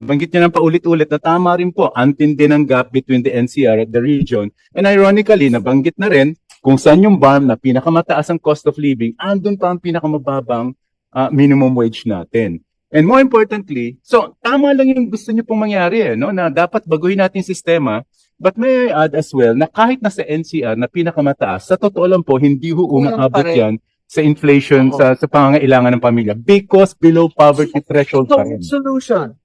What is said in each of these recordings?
Banggit niya ng paulit-ulit na tama rin po, antindi ng gap between the NCR at the region. And ironically, nabanggit na rin kung saan yung BARM na pinakamataas ang cost of living, andun pa ang pinakamababang ah, minimum wage natin. And more importantly, so tama lang yung gusto niyo pong mangyari eh, no? na dapat baguhin natin sistema. But may I add as well na kahit nasa NCR na pinakamataas, sa totoo lang po, hindi ho umaabot yan sa inflation, Oo. sa, sa pangangailangan ng pamilya because below poverty threshold pa rin. solution.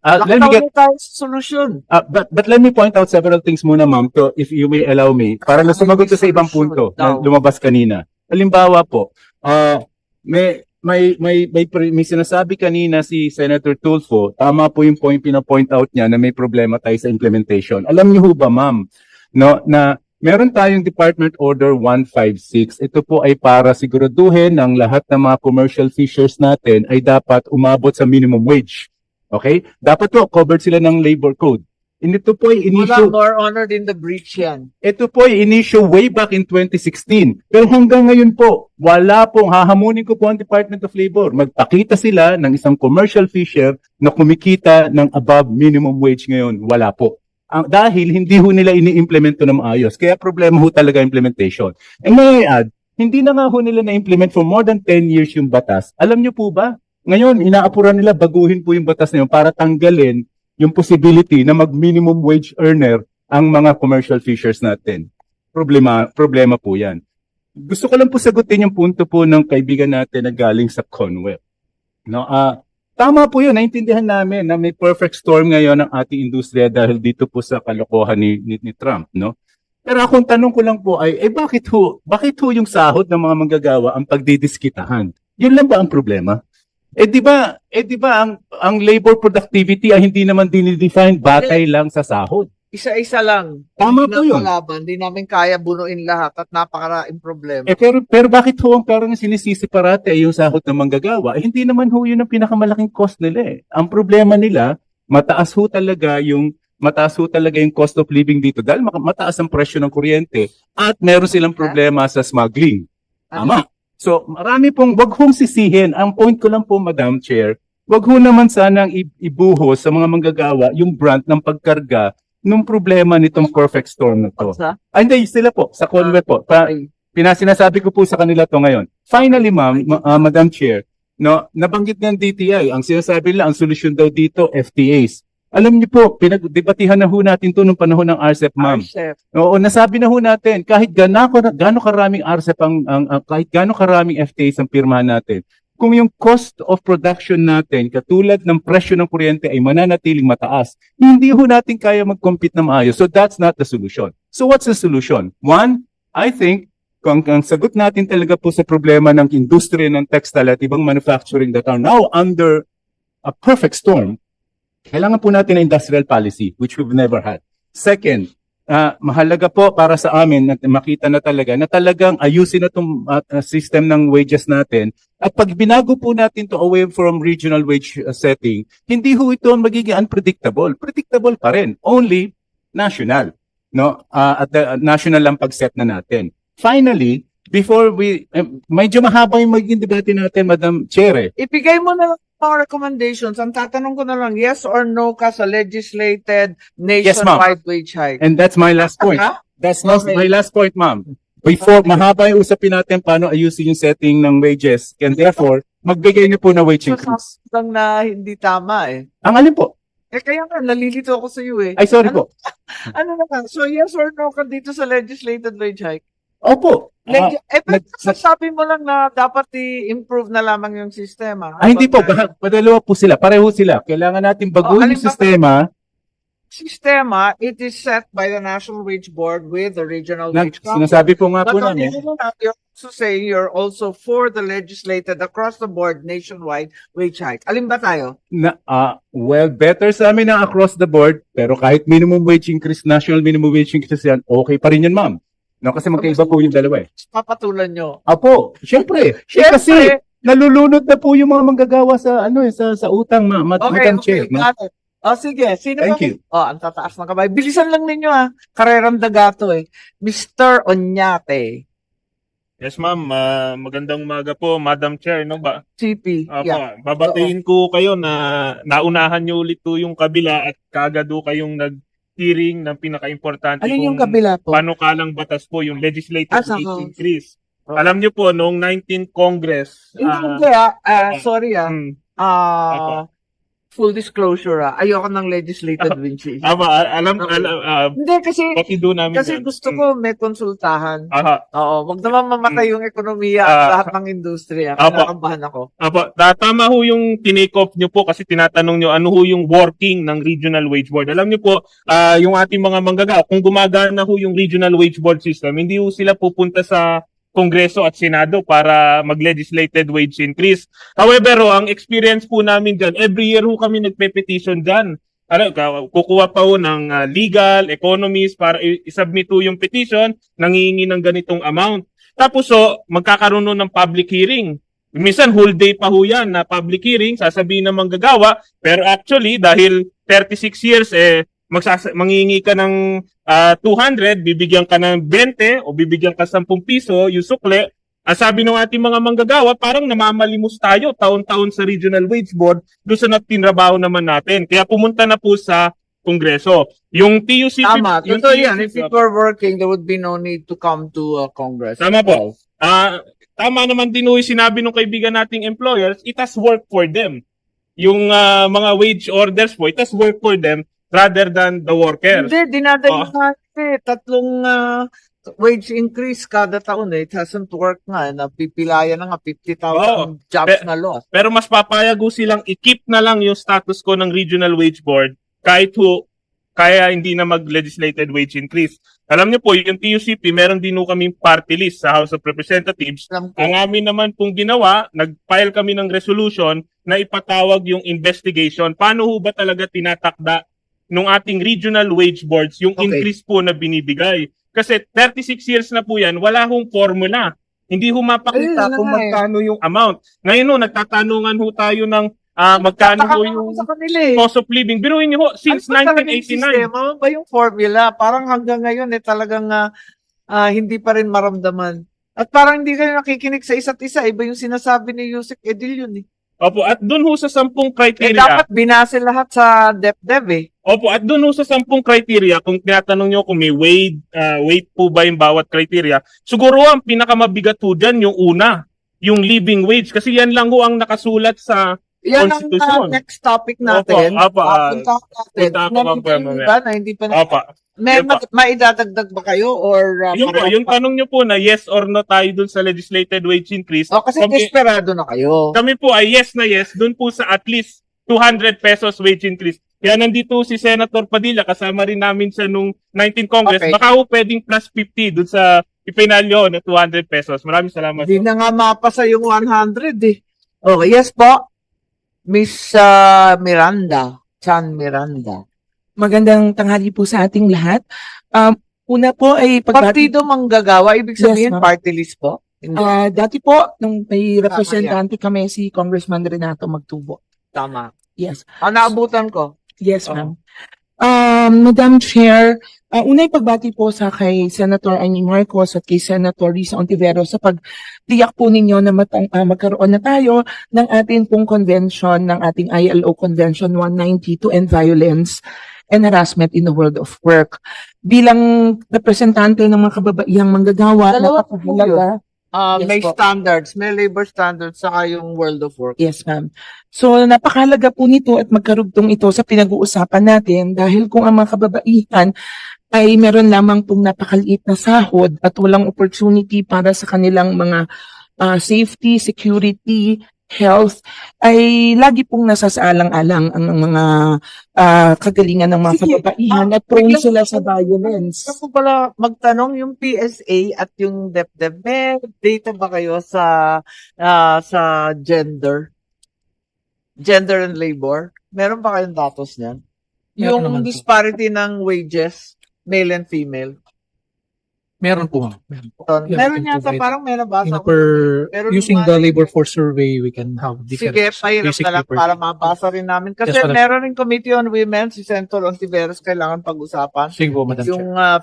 Uh, let me get, tayo sa solution. uh, but, but let me point out several things muna ma'am, to, if you may allow me, para na sumagot ko sa ibang punto na lumabas kanina. Halimbawa po, uh, may, may, may, may, may sinasabi kanina si Senator Tulfo, tama po yung point, pina-point out niya na may problema tayo sa implementation. Alam niyo ho ba ma'am, no, na meron tayong Department Order 156. Ito po ay para siguraduhin ng lahat ng mga commercial fishers natin ay dapat umabot sa minimum wage. Okay? Dapat po covered sila ng labor code. And ito po ay Wala inissue, more honored in the breach yan. ito po ay inissue way back in 2016. Pero hanggang ngayon po, wala pong hahamunin ko po ang Department of Labor. Magpakita sila ng isang commercial fisher na kumikita ng above minimum wage ngayon. Wala po. Ang, dahil hindi ho nila ini-implement to ng maayos. Kaya problema ho talaga implementation. And may I add, hindi na nga ho nila na-implement for more than 10 years yung batas. Alam niyo po ba? Ngayon, inaapuran nila baguhin po yung batas na yun para tanggalin yung possibility na mag-minimum wage earner ang mga commercial fishers natin. Problema, problema po yan. Gusto ko lang po sagutin yung punto po ng kaibigan natin na galing sa Conwell. No, ah tama po yun, naintindihan namin na may perfect storm ngayon ng ating industriya dahil dito po sa kalokohan ni, ni, ni Trump, no? Pero akong tanong ko lang po ay, eh bakit ho, bakit ho yung sahod ng mga manggagawa ang pagdidiskitahan? Yun lang ba ang problema? Eh di ba, eh di ba ang ang labor productivity ay hindi naman dinidefine batay lang sa sahod. Isa-isa lang. Tama po yun. napalaban, Hindi namin kaya bunuin lahat at napakaraing problema. Eh pero pero bakit ho ang parang sinisisi parate ay yung sahod ng manggagawa? Eh, hindi naman ho yun ang pinakamalaking cost nila eh. Ang problema nila, mataas ho talaga yung mataas ho talaga yung cost of living dito dahil mataas ang presyo ng kuryente at meron silang problema sa smuggling. Tama. So, marami pong, wag hong sisihin. Ang point ko lang po, Madam Chair, wag ho naman sanang ibuhos sa mga manggagawa yung brand ng pagkarga nung problema nitong perfect storm na to. Ay, hindi, sila po, sa Conway po. Pa, Okay. pinasinasabi ko po sa kanila to ngayon. Finally, ma'am, ma- ah, Madam Chair, no, nabanggit ng DTI, ang sinasabi nila, ang solusyon daw dito, FTAs. Alam niyo po, pinagdebatihan na ho natin to nung panahon ng RCEP, ma'am. RCEP. Oo, nasabi na ho natin, kahit gano, gano karaming RCEP ang, ang, ang- kahit gano karaming FTAs ang pirmahan natin, kung yung cost of production natin, katulad ng presyo ng kuryente ay mananatiling mataas, hindi ho natin kaya mag-compete na maayos. So that's not the solution. So what's the solution? One, I think, kung ang sagot natin talaga po sa problema ng industriya ng textile at ibang manufacturing that are now under a perfect storm, kailangan po natin ng industrial policy, which we've never had. Second, ah, mahalaga po para sa amin na makita na talaga na talagang ayusin na itong ah, ah, system ng wages natin. At pag binago po natin to away from regional wage ah, setting, hindi ho ito magiging unpredictable. Predictable pa rin. Only national. No? Ah, at the, national lang pag-set na natin. Finally, before we, eh, medyo mahaba yung magiging debate natin, Madam Chair. eh. Ibigay mo na lang mga recommendations. Ang tatanong ko na lang, yes or no ka sa legislated nationwide wage hike? And that's my last point. Ha? That's not Okay. my last point, ma'am. Before, mahaba yung usapin natin paano ayusin yung setting ng wages. And therefore, magbigay niyo po na wage So, increase. lang na hindi tama eh. Ang alin po? Eh kaya nga, nalilito ako sa iyo eh. Ay, sorry po. Ano naman? So yes or no ka dito sa legislated wage hike? Opo. Ah, Legi- eh, nag- sasabi mo lang na dapat i-improve na lamang yung sistema? ah, hindi po. Bah- padalawa po sila. Pareho sila. Kailangan natin Oh, baguhin alin yung ba- sistema. Sistema, it is set by the National Wage Board with the Regional Na, Wage Council. sinasabi po nga But po namin. hand, you're also saying you're also for the legislated across the board nationwide wage hike. Alin ba tayo? Na, ah, well, better sa amin ang across the board. Pero kahit minimum wage increase, national minimum wage increase yan, okay pa rin yan, ma'am. No, kasi magkaiba po yung dalawa eh. Papatulan nyo. Apo, syempre. Eh, kasi nalulunod na po yung mga manggagawa sa ano eh, sa sa utang ma, ma, Okay, Madam okay. Chair. it. Oh, sige. Sino Thank ba- you. Oh, ang tataas ng kamay. Bilisan lang ninyo ha. Karerang dagato eh. Mr. Onyate. Yes, ma'am. Ah, magandang umaga po, Madam Chair. No ba? CP. Apo, Yeah. babatiin ko kayo na naunahan niyo ulit po yung kabila at kagad po kayong nag-hearing ng pinaka-importante Ano yung kung kabila po? panukalang batas po, yung legislative Ah, sa House. increase. Oh. Alam niyo po, noong 19th Congress, Hindi ah, kaya, ah, sorry ah, hmm, ah, full disclosure ah, ayoko ng legislated winches. ama, alam, Okay. alam, ah, Hindi kasi, pakido namin kasi yan. gusto Hmm. ko may konsultahan. Aha, Oo, wag naman mamatay yung ekonomiya at Ah. lahat ng industriya. Apo. Kinakabahan ako. Apo, ta- tama ho yung tinake off nyo po kasi tinatanong nyo ano ho yung working ng Regional Wage Board. Alam nyo po, ah, yung ating mga manggagawa, kung gumagana ho yung Regional Wage Board system, hindi ho sila pupunta sa Kongreso at Senado para mag-legislated wage increase. However, ho, ang experience po namin dyan, every year ho kami nagpe-petition dyan. Ano, kukuha pa ho ng ah, legal, economists para isubmit ho yung petition, nangihingi ng ganitong amount. Tapos ho, magkakaroon ho ng public hearing. Minsan whole day pa ho yan na public hearing, sasabihin ng manggagawa, pero actually dahil 36 years eh magsasa- mangingi ka ng ah, 200, bibigyan ka ng 20 o bibigyan ka 10 piso, yung sukle. Ang sabi ng ating mga manggagawa, parang namamalimos tayo taon-taon sa Regional Wage Board doon sa natinrabaho naman natin. Kaya pumunta na po sa Kongreso. Yung TUC... Tama, yung totoo yan. If it were working, there would be no need to come to uh, Congress. Tama po. Ah, tama naman din yung sinabi ng kaibigan nating employers, it has worked for them. Yung ah, mga wage orders po, it has worked for them rather than the workers. Hindi, dinadali Oh. nga eh. Tatlong ah, wage increase kada taon eh. It hasn't worked nga. Napipilayan na nga 50,000 Oo. jobs Pe- na lost. Pero mas papayag ho silang i-keep na lang yung status ko ng Regional Wage Board kahit ho kaya hindi na mag-legislated wage increase. Alam niyo po, yung TUCP, meron din ho kaming party list sa House of Representatives. Ang amin naman pong ginawa, nag-file kami ng resolution na ipatawag yung investigation. Paano ho ba talaga tinatakda ng ating regional wage boards yung Okay. increase po na binibigay? Kasi 36 years na po yan, wala hong formula. Hindi ho mapakita na kung eh. magkano yung amount. Ngayon ho, nagtatanungan ho tayo ng ah, magkano ho yung sa kanila eh. cost of living. Biruin niyo ho, since Ano talaga yung 1989. sistema? Ano ba yung formula? Parang hanggang ngayon eh talagang ah, ah, hindi pa rin maramdaman. At parang hindi kayo nakikinig sa isa't isa. Iba yung sinasabi ni Yusek Edil yun eh. Opo, at doon ho sa sampung Eh criteria. dapat binase lahat sa DepDev eh. Opo, at doon ho sa sampung criteria, kung tinatanong nyo kung may weight, ah, weight po ba yung bawat criteria, siguro ang pinakamabigat po dyan yung una, yung living wage. Kasi yan lang ho ang nakasulat sa Yan ang ah, next topic natin. Opo, opo, ah, ko natin. punta ako po yung mamaya. iba na hindi pa na. Opa. May po. mag- maidadagdag ba kayo or uh, Yung, po, yung tanong nyo po na yes or no tayo dun sa legislated wage increase, Oh, kasi kami, desperado na kayo. kami po ay yes na yes dun po sa at least 200 pesos wage increase. Kaya nandito si Senator Padilla, kasama rin namin sa nung 19 Congress. Okay. Baka ho pwedeng plus 50 dun sa ipinalyo na 200 pesos. Maraming salamat. Hindi na nga mapasa yung 100 eh. Okay, yes po. Miss uh, Miranda. Chan Miranda. Magandang tanghali po sa ating lahat. Um, una po ay pagbati, Partido manggagawa, ibig Yes, sabihin ma'am. party list po? Hindi. Ah, dati po, nung may Tama representante kami, si Congressman Renato Magtubo. Tama. Yes. Ang naabutan ko. Yes, Oo. ma'am. Um, Madam Chair, uh, unay pagbati po sa kay Senator Amy Marcos at kay Senator Risa Ontivero sa pagtiyak po ninyo na matang, ah, magkaroon na tayo ng ating pong convention, ng ating ILO Convention 190 to End Violence and Harassment in the World of Work. Bilang representante ng mga kababaihang manggagawa, Dalawa po napakahalaga. Uh, Yes may po. standards, may labor standards, saka yung world of work. Yes, ma'am. So, napakahalaga po nito at magkarugtong ito sa pinag-uusapan natin dahil kung ang mga kababaihan ay meron lamang pong napakaliit na sahod at walang opportunity para sa kanilang mga ah, safety, security, health, ay lagi pong nasasaalang-alang ang mga ah, kagalingan ng mga kababaihan Ah, at prone biglang- sila sa violence. Gusto ko pala magtanong yung PSA at yung DepDev, may data ba kayo sa ah, sa gender? Gender and labor? Meron ba kayong datos niyan? Yung disparity ng wages, male and female. Meron po, ma'am. Meron po. Meron, can yata, provide. parang may nabasa ko. per, Pero using the labor force survey, we can have different. Sige, pahirap basic na lang paper. para mabasa rin namin. Kasi Yes, madam. meron rin Committee on Women, si Senator Ontiveros, kailangan pag-usapan. Sige po, Madam Chair. Yung ah,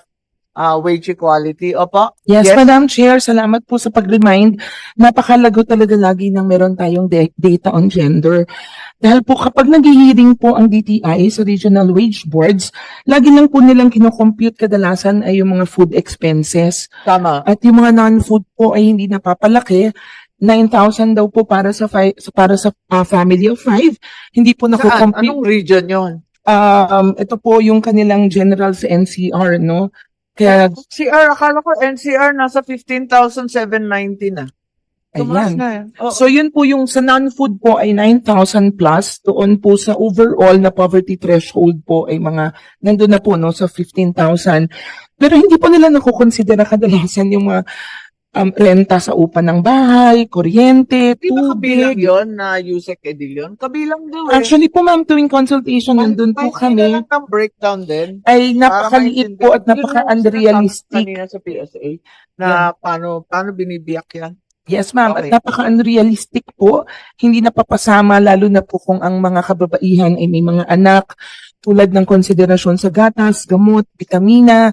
ah, wage equality. Opo? Yes, Yes. Madam Chair, salamat po sa pag-remind. Napakalago talaga lagi nang meron tayong data on gender. Dahil po kapag naghihiring po ang DTI sa regional wage boards, lagi lang po nilang kinocompute kadalasan ay yung mga food expenses. Tama. At yung mga non-food po ay hindi napapalaki. 9,000 daw po para sa fi- para sa ah, family of five. Hindi po Saan? nakukompute. Anong region yon? Um, ito po yung kanilang general sa NCR, no? Kaya, CR, akala ko NCR nasa 15,790 na. Tumaas ayan. na yan. Oo. So yun po yung sa non-food po ay 9,000 plus. Doon po sa overall na poverty threshold po ay mga nandun na po no sa 15,000. Pero hindi po nila nakukonsidera kadalasan yung mga um, renta sa upa ng bahay, kuryente, Di ba kabilang tubig. yon na Yusek Edilion? Kabilang daw eh. Actually po ma'am, tuwing consultation nandun po kami lang ng breakdown din. ay Para napakaliit po at. Yun ang napaka-unrealistic. Kanina sa PSA na paano paano binibiyak yan. Yes, ma'am. Okay. At napaka-unrealistic po. Hindi napapasama, lalo na po kung ang mga kababaihan ay may mga anak, tulad ng konsiderasyon sa gatas, gamot, vitamina,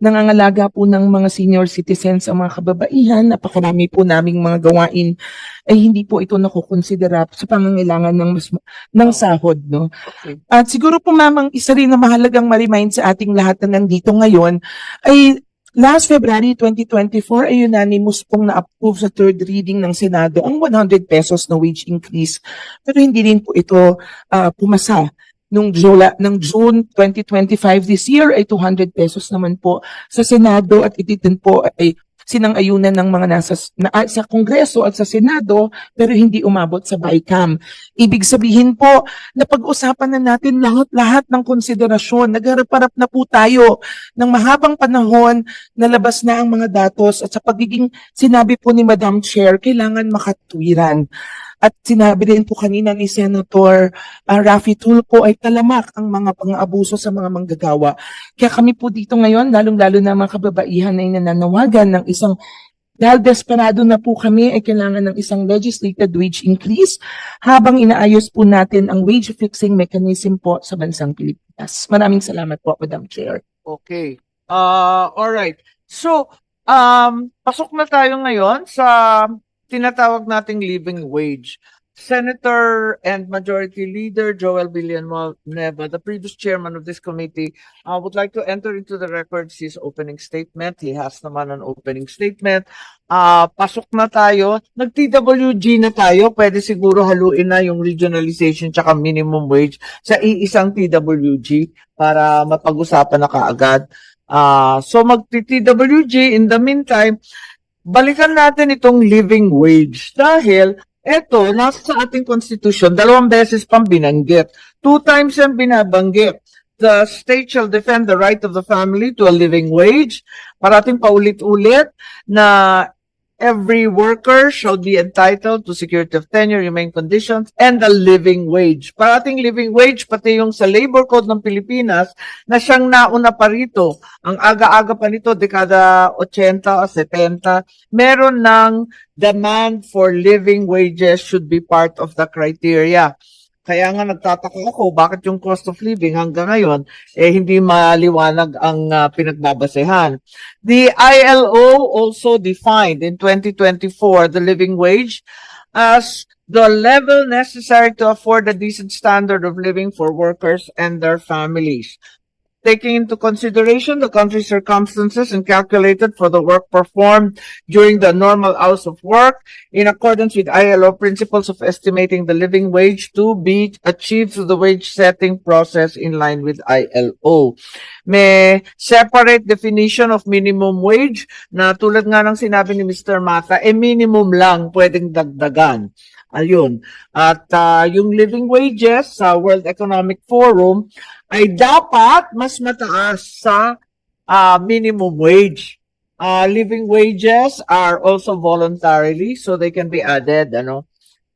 nangangalaga po ng mga senior citizens ang mga kababaihan, napakarami po naming mga gawain, ay hindi po ito nakukonsidera sa pangangailangan ng mas ng sahod, no? Okay. At siguro po ma'am, ang isa rin na mahalagang ma-remind sa ating lahat na nandito ngayon ay Last February 2024 ay unanimous pong na-approve sa third reading ng Senado ang 100 pesos na wage increase. Pero hindi rin po ito ah, pumasa. Nung Jula, ng June 2025 this year ay 200 pesos naman po sa Senado at ito din po ay sinang-ayunan ng mga nasa na, sa Kongreso at sa Senado pero hindi umabot sa BICAM. Ibig sabihin po na pag-usapan na natin lahat-lahat ng konsiderasyon. Nagharap-harap na po tayo ng mahabang panahon nalabas na ang mga datos at sa pagiging sinabi po ni Madam Chair, kailangan makatwiran. At sinabi rin po kanina ni Senator uh, Raffy Tulfo ay talamak ang mga pang-abuso sa mga manggagawa. Kaya kami po dito ngayon, lalong-lalo na mga kababaihan ay nananawagan ng isang dahil desperado na po kami ay kailangan ng isang legislated wage increase habang inaayos po natin ang wage fixing mechanism po sa bansang Pilipinas. Maraming salamat po, Madam Chair. Okay. Uh, all right. So, um, pasok na tayo ngayon sa tinatawag nating living wage. Senator and Majority Leader Joel Villanueva, the previous chairman of this committee, uh, would like to enter into the records his opening statement. He has naman an opening statement. Uh, pasok na tayo. Nag-TWG na tayo. Pwede siguro haluin na yung regionalization tsaka minimum wage sa iisang TWG para mapag-usapan na kaagad. Ah, so mag-TWG in the meantime, balikan natin itong living wage dahil eto, nasa ating constitution, dalawang beses pang binanggit. Two times yung binabanggit. The state shall defend the right of the family to a living wage. Parating paulit-ulit na every worker shall be entitled to security of tenure, humane conditions, and a living wage. Parating living wage, pati yung sa labor code ng Pilipinas, na siyang nauna pa rito. Ang aga-aga pa nito, dekada 80 o 70, meron ng demand for living wages should be part of the criteria. Kaya nga nagtataka ako, bakit yung cost of living hanggang ngayon, eh hindi maliwanag ang ah, pinagbabasehan. The ILO also defined in 2024 the living wage as the level necessary to afford a decent standard of living for workers and their families. Taking into consideration the country's circumstances and calculated for the work performed during the normal hours of work in accordance with ILO principles of estimating the living wage to be achieved through the wage setting process in line with ILO. May separate definition of minimum wage na tulad nga ng sinabi ni Mr. Mata, eh minimum lang pwedeng dagdagan. Ayun. At ah, yung living wages sa World Economic Forum ay dapat mas mataas sa ah, minimum wage. Ah, living wages are also voluntarily so they can be added, ano.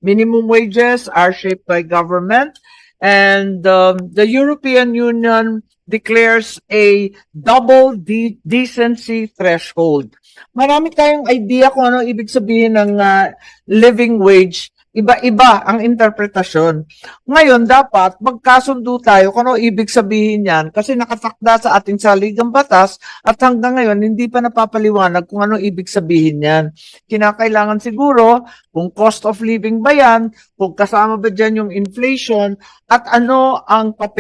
Minimum wages are shaped by government and um, the European Union declares a double de- decency threshold. Marami tayong idea kung ano ibig sabihin ng ah, living wage Iba-iba ang interpretasyon. Ngayon, dapat magkasundo tayo kung ano ibig sabihin yan kasi nakatakda sa ating saligang batas at hanggang ngayon hindi pa napapaliwanag kung ano ibig sabihin yan. Kinakailangan siguro kung cost of living ba yan, kung kasama ba dyan yung inflation at ano ang papel